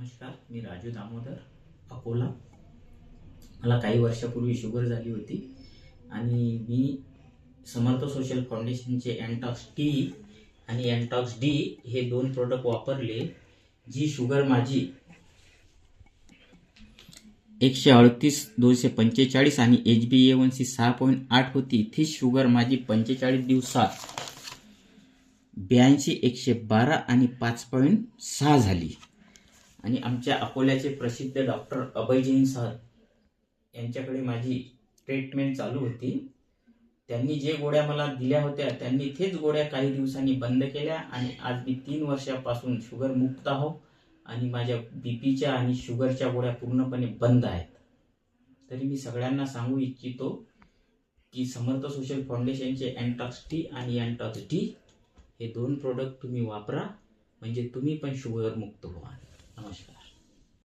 नमस्कार मी राजू दामोदर अकोला. मला काही वर्षापूर्वी शुगर झाली होती आणि मी समर्थ सोशल फाउंडेशनचे अँटॉक्स टी आणि अँटॉक्स डी हे दोन प्रोडक्ट वापरले जी शुगर माझी एकशे अडतीस दोनशे पंचेचाळीस आणि H B A one C सहा पॉईंट आठ होती. ती शुगर माझी पंचेचाळीस दिवसात ब्याऐंशी एकशे बारा आणि पाच पॉईंट सहा झाली. आणि आमच्या अकोल्याचे प्रसिद्ध डॉक्टर अभय जैन सर यांच्याकडे माझी ट्रीटमेंट चालू होती. त्यांनी जे गोळ्या मला दिल्या होत्या त्यांनी तेच गोळ्या काही दिवसांनी बंद केल्या आणि आज मी तीन वर्षापासून शुगर मुक्त आहो आणि माझ्या बी पीच्या आणि शुगरच्या गोळ्या पूर्णपणे बंद आहेत. तरी मी सगळ्यांना सांगू इच्छितो की समर्थ सोशल फाउंडेशनचे अँटॉक्स टी आणि अँटॉक्स डी हे दोन प्रोडक्ट तुम्ही वापरा म्हणजे तुम्ही पण शुगर मुक्त व्हा नमस्कार